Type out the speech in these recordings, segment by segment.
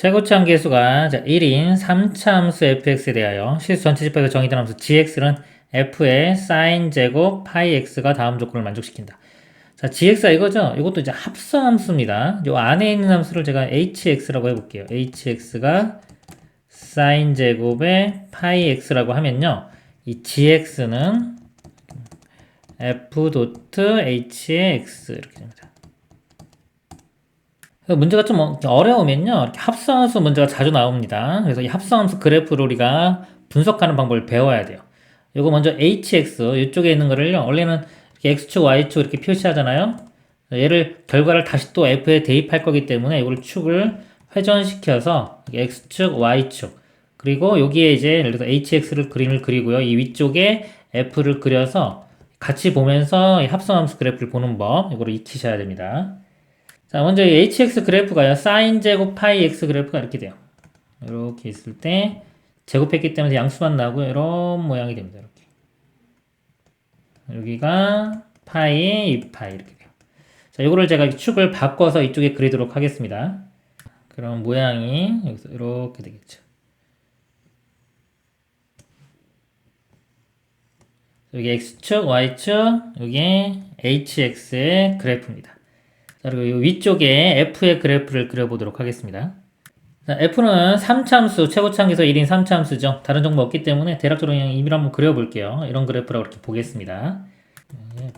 최고치 함계수가 1인 3차 함수 fx에 대하여 실수 전체 집합에서 정의된 함수 gx는 f의 sin 제곱 파이 x가 다음 조건을 만족시킨다. 자, gx가 이거죠? 이것도 이제 합성 함수입니다. 요 안에 있는 함수를 제가 hx라고 해볼게요. hx가 sin 제곱의 파이 x라고 하면요. 이 gx는 f 도트 h의 x 이렇게 됩니다. 문제가 좀 어- 어려우면요. 이렇게 합성함수 문제가 자주 나옵니다. 그래서 이 합성함수 그래프를 우리가 분석하는 방법을 배워야 돼요. 요거 먼저 hx 이쪽에 있는 거를요. 원래는 이렇게 x축, y축 이렇게 표시하잖아요. 얘를 결과를 다시 또 f에 대입할 거기 때문에 이걸 축을 회전시켜서 x축, y축 그리고 여기에 이제 예를 들어서 hx를 그림을 그리고요. 이 위쪽에 f를 그려서 같이 보면서 이 합성함수 그래프를 보는 법 이거를 익히셔야 됩니다. 자, 먼저 이 hx 그래프가요. sin 제곱 파이 x 그래프가 이렇게 돼요. 이렇게 있을 때 제곱했기 때문에 양수만 나오고 이런 모양이 됩니다. 이렇게. 여기가 파이, 2파이 이렇게 돼요. 자, 이거를 제가 축을 바꿔서 이쪽에 그리도록 하겠습니다. 그럼 모양이 여기서 이렇게 되겠죠. 여기 x축, y축, 여기 hx의 그래프입니다. 자, 그리고 이 위쪽에 f의 그래프를 그려보도록 하겠습니다. 자, f는 3참수, 최고참계에서 1인 3참수죠. 다른 정보 없기 때문에 대략적으로 그냥 임의로 한번 그려볼게요. 이런 그래프라고 이렇게 보겠습니다. 네.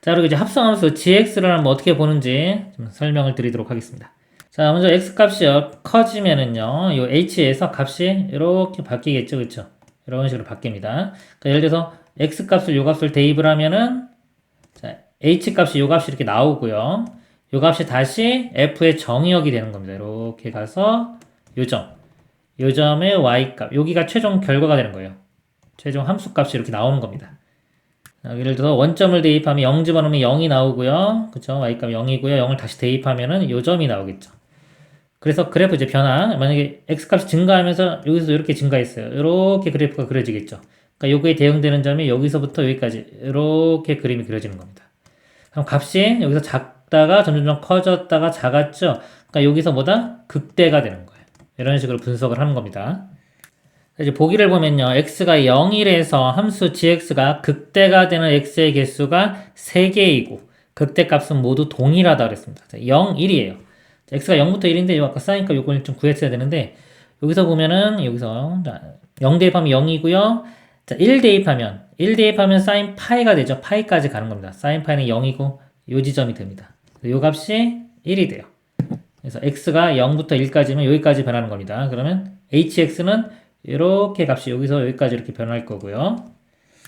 자, 그리고 이제 합성함수 gx를 한번 어떻게 보는지 좀 설명을 드리도록 하겠습니다. 자, 먼저 x 값이요. 커지면은요, 이 h에서 값이 이렇게 바뀌겠죠. 그쵸? 이런 식으로 바뀝니다. 그러니까 예를 들어서 x 값을 요 값을 대입을 하면은 자, h 값이 요 값이 이렇게 나오고요. 요 값이 다시 f의 정의역이 되는 겁니다. 이렇게 가서 요 점. 요 점의 y 값. 여기가 최종 결과가 되는 거예요. 최종 함수 값이 이렇게 나오는 겁니다. 자, 예를 들어서 원점을 대입하면 0 집어넣으면 0이 나오고요. 그쵸? y 값 0이고요. 0을 다시 대입하면은 요 점이 나오겠죠. 그래서 그래프 이제 변화. 만약에 x 값이 증가하면서 여기서 이렇게 증가했어요. 이렇게 그래프가 그려지겠죠. 그러니까 요거에 대응되는 점이 여기서부터 여기까지 이렇게 그림이 그려지는 겁니다. 그럼 값이 여기서 작다가 점점점 커졌다가 작았죠. 그러니까 여기서 뭐다? 극대가 되는 거예요. 이런 식으로 분석을 하는 겁니다. 이제 보기를 보면요. x가 0이래서 함수 gx가 극대가 되는 x의 개수가 3개이고 극대 값은 모두 동일하다 그랬습니다. 0, 1이에요. x가 0부터 1인데 아까 쌓이니까 요걸 좀 구했어야 되는데 여기서 보면은 여기서 0 대입하면 0이고요. 자, 1 대입하면 1 대입하면 사인 파이가 되죠. 파이까지 가는 겁니다. 사인 파이는 0이고 요 지점이 됩니다. 요 값이 1이 돼요. 그래서 x가 0부터 1까지면 여기까지 변하는 겁니다. 그러면 hx는 이렇게 값이 여기서 여기까지 이렇게 변할 거고요.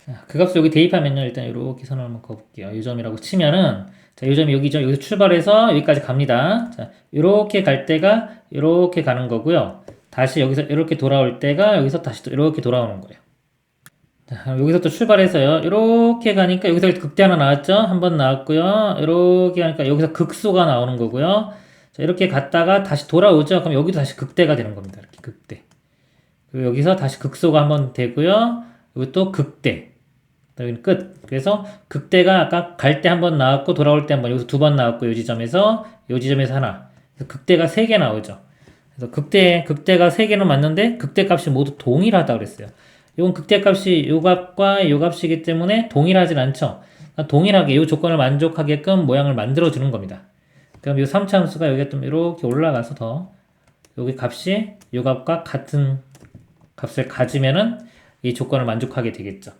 자, 그 값을 여기 대입하면요. 일단 이렇게 선을 한번 그어볼게요. 이 점이라고 치면은 자, 이 점이 여기죠. 여기서 출발해서 여기까지 갑니다. 자, 이렇게 갈 때가 이렇게 가는 거고요. 다시 여기서 이렇게 돌아올 때가 여기서 다시 또 이렇게 돌아오는 거예요. 자, 여기서 또 출발해서요. 이렇게 가니까 여기서 극대 하나 나왔죠? 한 번 나왔고요. 이렇게 가니까 여기서 극소가 나오는 거고요. 자, 이렇게 갔다가 다시 돌아오죠? 그럼 여기도 다시 극대가 되는 겁니다. 이렇게 극대. 그리고 여기서 다시 극소가 한 번 되고요. 여기 또 극대. 여기는 끝. 그래서 극대가 아까 갈 때 한 번 나왔고 돌아올 때 한 번 여기서 두 번 나왔고 요 지점에서 요 지점에서 하나. 그래서 극대가 세 개 나오죠. 그래서 극대 극대가 세 개는 맞는데 극대 값이 모두 동일하다 그랬어요. 이건 극대 값이 요 값과 요 값이기 때문에 동일하진 않죠. 그러니까 동일하게 요 조건을 만족하게끔 모양을 만들어 주는 겁니다. 그럼 요 3차 함수가 여기가 좀 이렇게 올라가서 더 여기 값이 요 값과 같은 값을 가지면은 이 조건을 만족하게 되겠죠.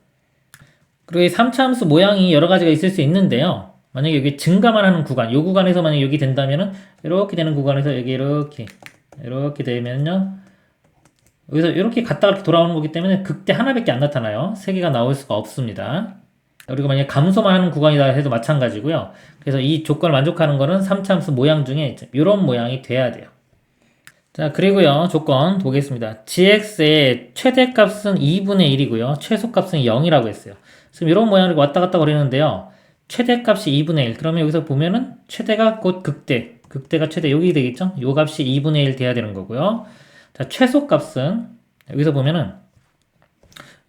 그리고 이 3차 함수 모양이 여러 가지가 있을 수 있는데요. 만약에 여기 증가만 하는 구간, 요 구간에서 만약에 여기 된다면은 이렇게 되는 구간에서 여기 이렇게 이렇게 되면요. 여기서 이렇게 갔다가 이렇게 돌아오는 거기 때문에 극대 하나밖에 안 나타나요. 세 개가 나올 수가 없습니다. 그리고 만약에 감소만 하는 구간이다 해도 마찬가지고요. 그래서 이 조건을 만족하는 거는 3차 함수 모양 중에 이런 모양이 돼야 돼요. 자, 그리고요, 조건 보겠습니다. gx의 최대값은 2분의 1이고요. 최소값은 0이라고 했어요. 지금 이런 모양으로 왔다 갔다 거리는데요. 최대값이 2분의 1. 그러면 여기서 보면은 최대가 곧 극대. 극대가 최대. 여기 되겠죠? 요 값이 2분의 1 돼야 되는 거고요. 자, 최소값은 여기서 보면은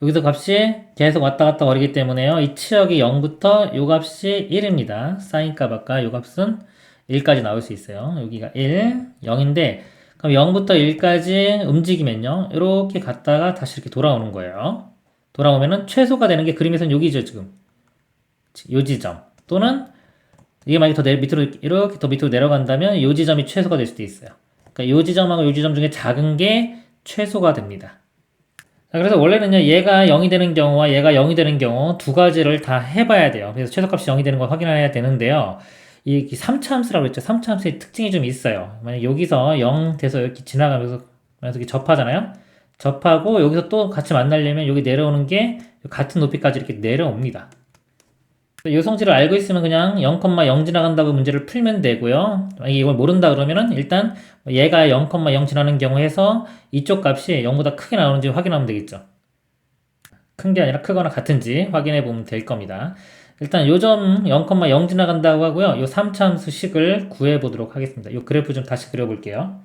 여기서 값이 계속 왔다 갔다 거리기 때문에요. 이 치역이 0부터 요 값이 1입니다. 사인 값 아까 요 값은 1까지 나올 수 있어요. 여기가 1, 0인데 그럼 0부터 1까지 움직이면요. 이렇게 갔다가 다시 이렇게 돌아오는 거예요. 돌아오면은 최소가 되는 게 그림에서는 여기죠, 지금. 요 지점. 또는 이게 만약에 더 내, 밑으로 이렇게 더 밑으로 내려간다면 요 지점이 최소가 될 수도 있어요. 그러니까 요 지점하고 요 지점 중에 작은 게 최소가 됩니다. 자, 그래서 원래는요, 얘가 0이 되는 경우와 얘가 0이 되는 경우 두 가지를 다 해봐야 돼요. 그래서 최소값이 0이 되는 걸 확인해야 되는데요. 이 3차 함수라고 했죠. 3차 함수의 특징이 좀 있어요. 만약 여기서 0 돼서 이렇게 지나가면서 이렇게 접하잖아요. 접하고 여기서 또 같이 만나려면 여기 내려오는 게 같은 높이까지 이렇게 내려옵니다. 이 성질을 알고 있으면 그냥 0,0 지나간다고 문제를 풀면 되고요. 이걸 모른다 그러면은 일단 얘가 0,0 지나는 경우 해서 이쪽 값이 0보다 크게 나오는지 확인하면 되겠죠. 큰 게 아니라 크거나 같은지 확인해 보면 될 겁니다. 일단 요점 0,0 지나간다고 하고요. 요 3차 함수 식을 구해 보도록 하겠습니다. 요 그래프 좀 다시 그려 볼게요.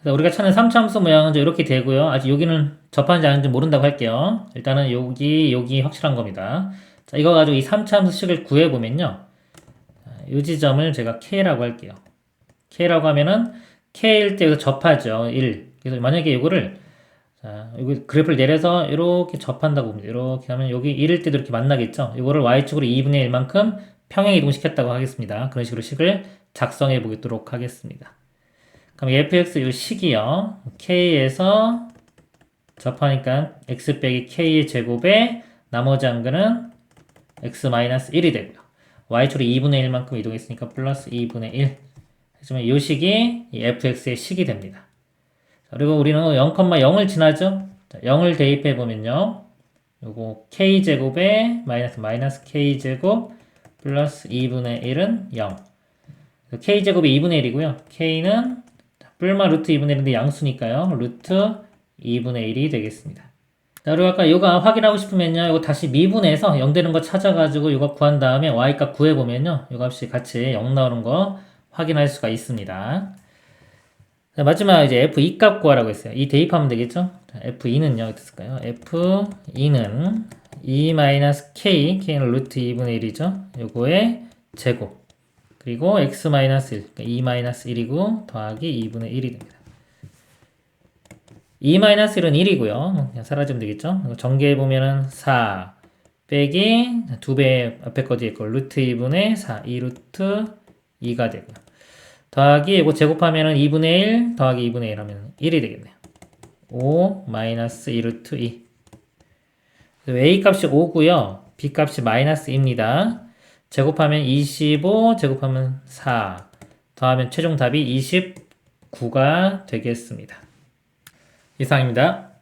그래서 우리가 찾는 3차 함수 모양은 이렇게 되고요. 아직 여기는 접하는지 아닌지 모른다고 할게요. 일단은 여기 여기 확실한 겁니다. 자, 이거 가지고 이 3차 함수 식을 구해 보면요. 이 지점을 제가 K라고 할게요. K라고 하면은 K일 때 여기서 접하죠. 1. 그래서 만약에 이거를 자, 여기 그래프를 내려서 이렇게 접한다고 봅니다. 이렇게 하면 여기 1일 때도 이렇게 만나겠죠. 이거를 Y축으로 2분의 1만큼 평행 이동시켰다고 하겠습니다. 그런 식으로 식을 작성해 보도록 하겠습니다. 그럼 fx 이 식이요. k에서 접하니까 x 빼기 k의 제곱에 나머지 한근은 x-1이 되고요. y축으로 2분의 1만큼 이동했으니까 플러스 2분의 1. 하지만 이 식이 이 fx의 식이 됩니다. 자, 그리고 우리는 0,0을 지나죠. 자, 0을 대입해 보면요. 요거 k제곱에 마이너스 마이너스 k제곱 플러스 2분의 1은 0. k제곱이 2분의 1이고요. k는 뿔마 루트 2분의 1인데 양수니까요. 루트 2분의 1이 되겠습니다. 자, 그리고 아까 이거 확인하고 싶으면요. 이거 다시 미분해서 0 되는 거 찾아가지고 이거 구한 다음에 y값 구해보면요. 이 값이 같이 0 나오는 거 확인할 수가 있습니다. 자, 마지막 이제 f2 값 구하라고 했어요. 이 대입하면 되겠죠? 자, f2는요. 어떻게 쓸까요? f2는 2-k, k는 루트 2분의 1이죠. 요거의 제곱. 그리고 x-1, 그러니까 2-1이고 더하기 2분의 1이 됩니다. 2-1은 1이고요. 그냥 사라지면 되겠죠. 전개해 보면은 4 빼기 2배 앞에 거 뒤에 거 루트 2분의 4, 2루트 2가 되고요. 더하기 이거 제곱하면은 2분의 1 더하기 2분의 1 하면 1이 되겠네요. 5 마이너스 2루트 2. a 값이 5고요. b 값이 마이너스 2입니다. 제곱하면 25, 제곱하면 4, 더하면 최종 답이 29가 되겠습니다. 이상입니다.